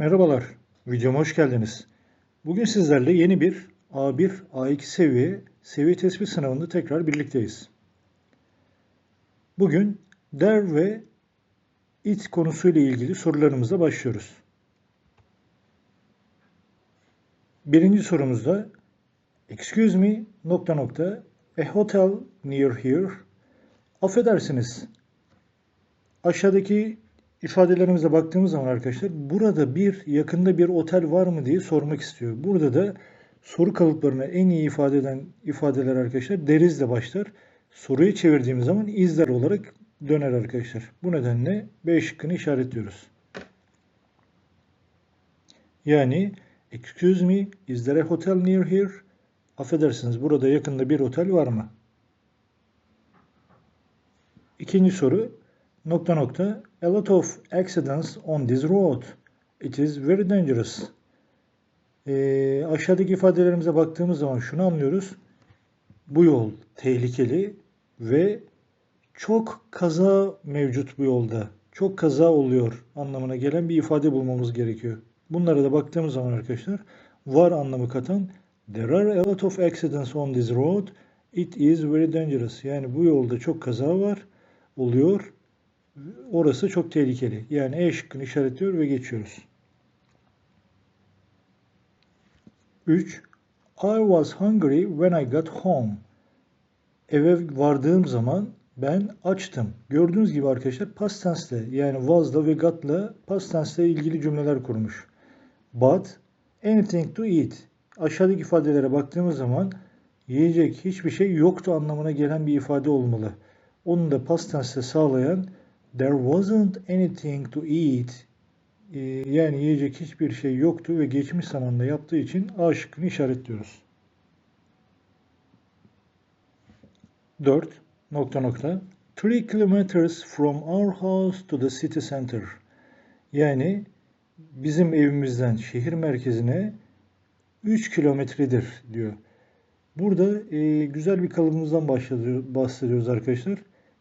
Merhabalar, videoma hoş geldiniz. Bugün sizlerle yeni bir A1, A2 seviye seviye tespit sınavında tekrar birlikteyiz. Bugün der ve it konusuyla ilgili sorularımızla başlıyoruz. Birinci sorumuzda Excuse me, nokta nokta, a hotel near here. Affedersiniz, aşağıdaki ifadelerimize baktığımız zaman arkadaşlar burada bir yakında bir otel var mı diye sormak istiyor. Burada da soru kalıplarını en iyi ifade eden ifadeler arkadaşlar derizle başlar. Soruyu çevirdiğimiz zaman izler olarak döner arkadaşlar. Bu nedenle B şıkkını işaretliyoruz. Yani excuse me is there a hotel near here? Affedersiniz burada yakında bir otel var mı? İkinci soru nokta nokta a lot of accidents on this road. It is very dangerous. Ee, aşağıdaki ifadelerimize baktığımız zaman şunu anlıyoruz. Bu yol tehlikeli ve çok kaza mevcut bu yolda. Çok kaza oluyor anlamına gelen bir ifade bulmamız gerekiyor. Bunlara da baktığımız zaman arkadaşlar var anlamı katan There are a lot of accidents on this road. It is very dangerous. Yani bu yolda çok kaza var, oluyor. Orası çok tehlikeli. Yani E şıkkını işaretliyor ve geçiyoruz. 3. I was hungry when I got home. Eve vardığım zaman ben açtım. Gördüğünüz gibi arkadaşlar past tense'le yani was'la ve got'la past tense'le ilgili cümleler kurmuş. But anything to eat. Aşağıdaki ifadelere baktığımız zaman yiyecek hiçbir şey yoktu anlamına gelen bir ifade olmalı. Onu da past tense'le sağlayan there wasn't anything to eat ee, yani yiyecek hiçbir şey yoktu ve geçmiş zamanda yaptığı için A şıkkını işaretliyoruz. 4. Nokta nokta. 3 kilometers from our house to the city center. Yani bizim evimizden şehir merkezine 3 kilometredir diyor. Burada e, güzel bir kalıbımızdan bahsediyoruz arkadaşlar.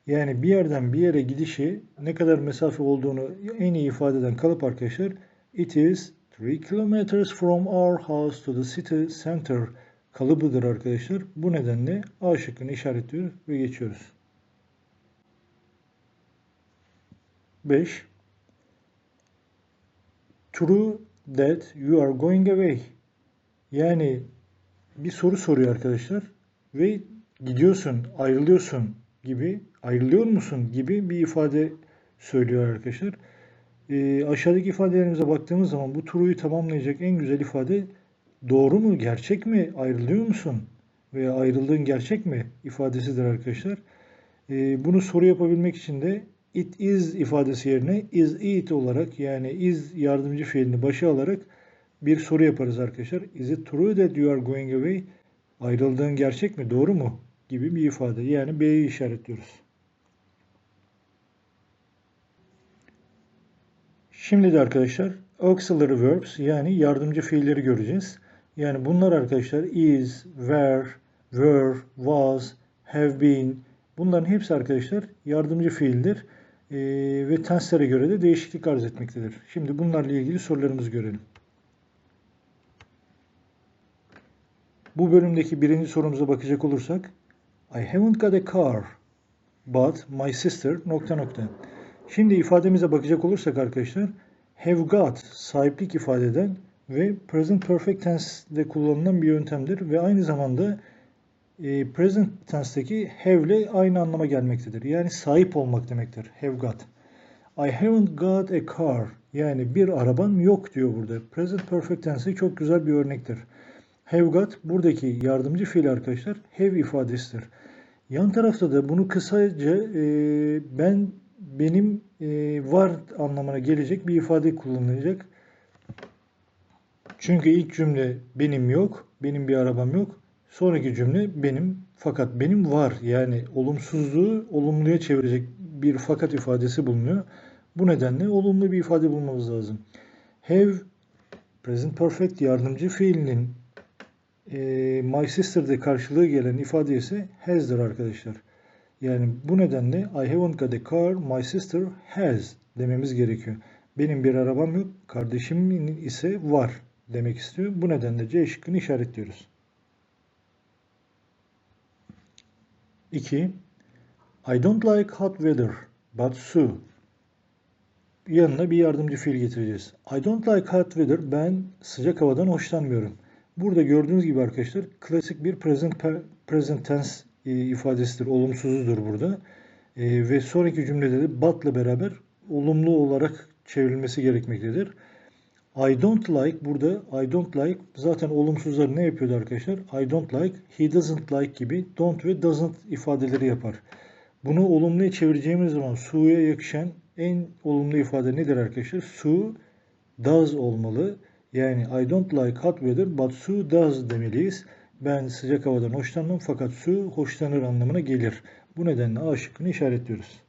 Yani bir yerden bir yere gidişi ne kadar mesafe olduğunu en iyi ifade eden kalıp arkadaşlar. It is 3 kilometers from our house to the city center kalıbıdır arkadaşlar. Bu nedenle A şıkkını işaretliyoruz ve geçiyoruz. 5. True that you are going away. Yani bir soru soruyor arkadaşlar ve gidiyorsun, ayrılıyorsun gibi, ayrılıyor musun gibi bir ifade söylüyor arkadaşlar. E, aşağıdaki ifadelerimize baktığımız zaman bu turuyu tamamlayacak en güzel ifade doğru mu, gerçek mi, ayrılıyor musun veya ayrıldığın gerçek mi ifadesidir arkadaşlar. E, bunu soru yapabilmek için de it is ifadesi yerine is it olarak yani is yardımcı fiilini başa alarak bir soru yaparız arkadaşlar. Is it true that you are going away? Ayrıldığın gerçek mi? Doğru mu? Gibi bir ifade. Yani B'yi işaretliyoruz. Şimdi de arkadaşlar auxiliary verbs yani yardımcı fiilleri göreceğiz. Yani bunlar arkadaşlar is, were, were, was, have been bunların hepsi arkadaşlar yardımcı fiildir. Ee, ve tenslere göre de değişiklik arz etmektedir. Şimdi bunlarla ilgili sorularımızı görelim. Bu bölümdeki birinci sorumuza bakacak olursak I haven't got a car but my sister nokta nokta. Şimdi ifademize bakacak olursak arkadaşlar have got sahiplik ifade eden ve present perfect tense'de kullanılan bir yöntemdir ve aynı zamanda e, present tense'deki have ile aynı anlama gelmektedir. Yani sahip olmak demektir. Have got. I haven't got a car. Yani bir arabam yok diyor burada. Present perfect tense çok güzel bir örnektir. Have got buradaki yardımcı fiil arkadaşlar have ifadesidir. Yan tarafta da bunu kısaca e, ben benim e, var anlamına gelecek bir ifade kullanılacak. Çünkü ilk cümle benim yok, benim bir arabam yok. Sonraki cümle benim fakat benim var. Yani olumsuzluğu olumluya çevirecek bir fakat ifadesi bulunuyor. Bu nedenle olumlu bir ifade bulmamız lazım. Have present perfect yardımcı fiilinin e, my sister'de karşılığı gelen ifade ise has'dır arkadaşlar. Yani bu nedenle I haven't got a car, my sister has dememiz gerekiyor. Benim bir arabam yok, kardeşimin ise var demek istiyor. Bu nedenle C şıkkını işaretliyoruz. 2. I don't like hot weather, but Sue. Yanına bir yardımcı fiil getireceğiz. I don't like hot weather. Ben sıcak havadan hoşlanmıyorum. Burada gördüğünüz gibi arkadaşlar klasik bir present, present tense e, ifadesidir. Olumsuzudur burada. E, ve sonraki cümlede de but'la beraber olumlu olarak çevrilmesi gerekmektedir. I don't like burada I don't like zaten olumsuzlar ne yapıyordu arkadaşlar? I don't like, he doesn't like gibi don't ve doesn't ifadeleri yapar. Bunu olumluya çevireceğimiz zaman su'ya yakışan en olumlu ifade nedir arkadaşlar? Su does olmalı. Yani I don't like hot weather but Su does demeliyiz. Ben sıcak havadan hoşlanmam fakat Su hoşlanır anlamına gelir. Bu nedenle A şıkkını işaretliyoruz.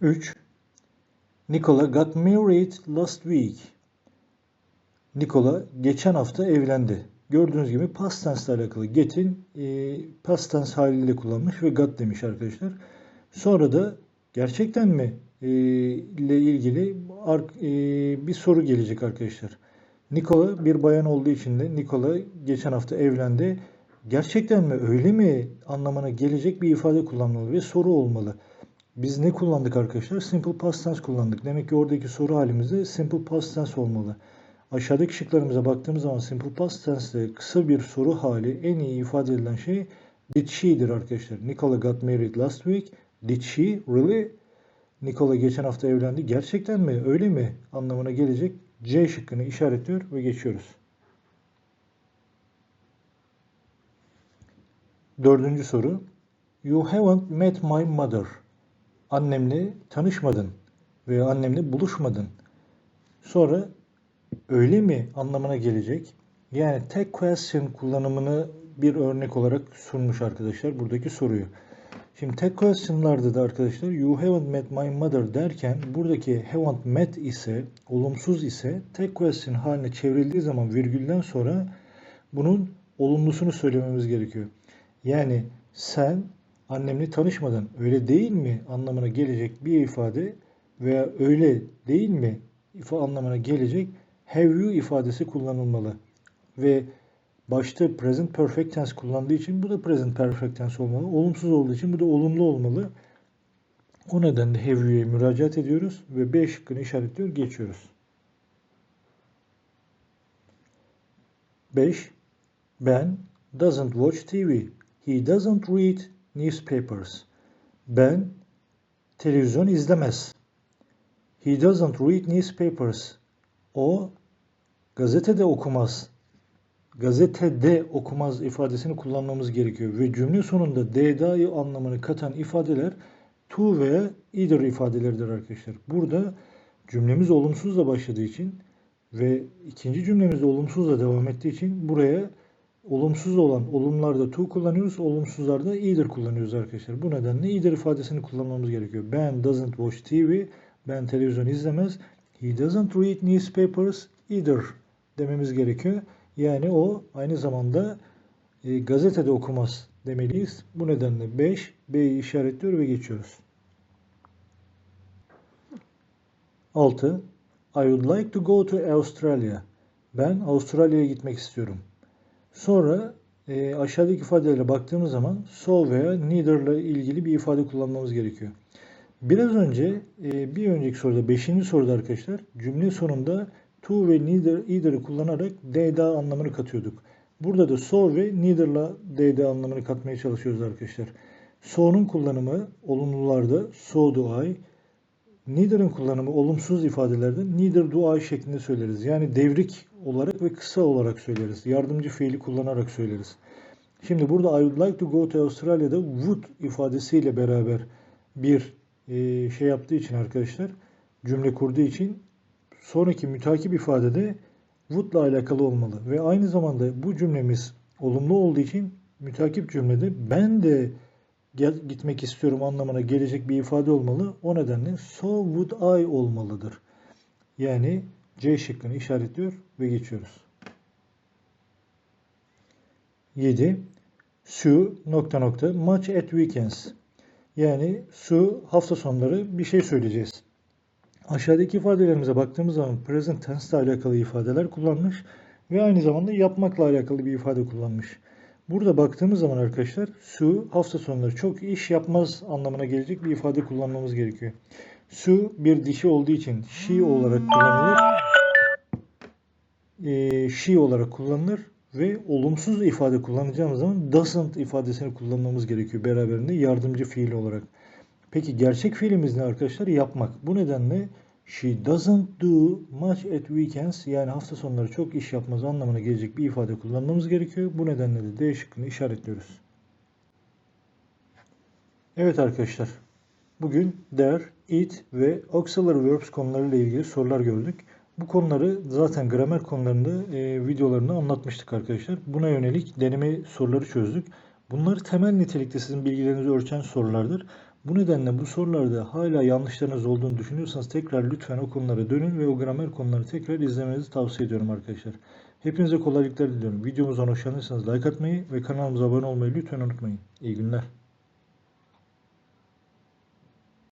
3. Nicola got married last week. Nicola geçen hafta evlendi. Gördüğünüz gibi past tense ile alakalı get'in e, past tense haliyle kullanmış ve got demiş arkadaşlar. Sonra da gerçekten mi ile ilgili e, bir soru gelecek arkadaşlar. Nikola bir bayan olduğu için de Nikola geçen hafta evlendi. Gerçekten mi öyle mi anlamına gelecek bir ifade kullanmalı ve soru olmalı. Biz ne kullandık arkadaşlar? Simple past tense kullandık. Demek ki oradaki soru halimizde simple past tense olmalı. Aşağıdaki şıklarımıza baktığımız zaman simple past tense'de kısa bir soru hali en iyi ifade edilen şey did she'dir arkadaşlar. Nicola got married last week. Did she really? Nicola geçen hafta evlendi. Gerçekten mi? Öyle mi? Anlamına gelecek C şıkkını işaretliyor ve geçiyoruz. Dördüncü soru. You haven't met my mother. Annemle tanışmadın veya annemle buluşmadın. Sonra öyle mi anlamına gelecek. Yani tek question kullanımını bir örnek olarak sunmuş arkadaşlar buradaki soruyu. Şimdi tek question'larda da arkadaşlar you haven't met my mother derken buradaki haven't met ise olumsuz ise tek question haline çevrildiği zaman virgülden sonra bunun olumlusunu söylememiz gerekiyor. Yani sen annemle tanışmadın öyle değil mi anlamına gelecek bir ifade veya öyle değil mi anlamına gelecek have you ifadesi kullanılmalı. Ve başta present perfect tense kullandığı için bu da present perfect tense olmalı. Olumsuz olduğu için bu da olumlu olmalı. O nedenle have you'ya müracaat ediyoruz ve B şıkkını işaretliyor geçiyoruz. 5. Ben doesn't watch TV. He doesn't read newspapers. Ben televizyon izlemez. He doesn't read newspapers. O gazetede okumaz. Gazetede okumaz ifadesini kullanmamız gerekiyor. Ve cümle sonunda DDA'yı anlamını katan ifadeler to veya either ifadeleridir arkadaşlar. Burada cümlemiz olumsuzla başladığı için ve ikinci cümlemiz olumsuzla devam ettiği için buraya olumsuz olan olumlarda to kullanıyoruz, olumsuzlarda either kullanıyoruz arkadaşlar. Bu nedenle either ifadesini kullanmamız gerekiyor. Ben doesn't watch TV, ben televizyon izlemez. He doesn't read newspapers either dememiz gerekiyor. Yani o aynı zamanda e, gazetede okumaz demeliyiz. Bu nedenle 5 B'yi işaretliyor ve geçiyoruz. 6. I would like to go to Australia. Ben Avustralya'ya gitmek istiyorum. Sonra e, aşağıdaki ifadelere baktığımız zaman so veya neither ile ilgili bir ifade kullanmamız gerekiyor. Biraz önce e, bir önceki soruda 5. soruda arkadaşlar cümle sonunda to ve neither either'ı kullanarak DDA anlamını katıyorduk. Burada da so ve neither'la DDA anlamını katmaya çalışıyoruz arkadaşlar. So'nun kullanımı olumlularda so do I, neither'ın kullanımı olumsuz ifadelerde neither do I şeklinde söyleriz. Yani devrik olarak ve kısa olarak söyleriz. Yardımcı fiili kullanarak söyleriz. Şimdi burada I would like to go to Australia'da would ifadesiyle beraber bir e, şey yaptığı için arkadaşlar cümle kurduğu için sonraki mütakip ifadede would ile alakalı olmalı. Ve aynı zamanda bu cümlemiz olumlu olduğu için mütakip cümlede ben de gel, gitmek istiyorum anlamına gelecek bir ifade olmalı. O nedenle so would I olmalıdır. Yani C şıkkını işaretliyor ve geçiyoruz. 7. Sue nokta nokta much at weekends. Yani su hafta sonları bir şey söyleyeceğiz. Aşağıdaki ifadelerimize baktığımız zaman present tense ile alakalı ifadeler kullanmış ve aynı zamanda yapmakla alakalı bir ifade kullanmış. Burada baktığımız zaman arkadaşlar su hafta sonları çok iş yapmaz anlamına gelecek bir ifade kullanmamız gerekiyor. Su bir dişi olduğu için she olarak kullanılır. Ee, she olarak kullanılır ve olumsuz ifade kullanacağımız zaman doesn't ifadesini kullanmamız gerekiyor beraberinde yardımcı fiil olarak. Peki gerçek fiilimiz ne arkadaşlar? Yapmak. Bu nedenle she doesn't do much at weekends yani hafta sonları çok iş yapmaz anlamına gelecek bir ifade kullanmamız gerekiyor. Bu nedenle de D şıkkını işaretliyoruz. Evet arkadaşlar. Bugün there, it ve auxiliary verbs konularıyla ilgili sorular gördük. Bu konuları zaten gramer konularında e, videolarında anlatmıştık arkadaşlar. Buna yönelik deneme soruları çözdük. Bunlar temel nitelikte sizin bilgilerinizi ölçen sorulardır. Bu nedenle bu sorularda hala yanlışlarınız olduğunu düşünüyorsanız tekrar lütfen o konulara dönün ve o gramer konuları tekrar izlemenizi tavsiye ediyorum arkadaşlar. Hepinize kolaylıklar diliyorum. Videomuzdan hoşlanırsanız like atmayı ve kanalımıza abone olmayı lütfen unutmayın. İyi günler.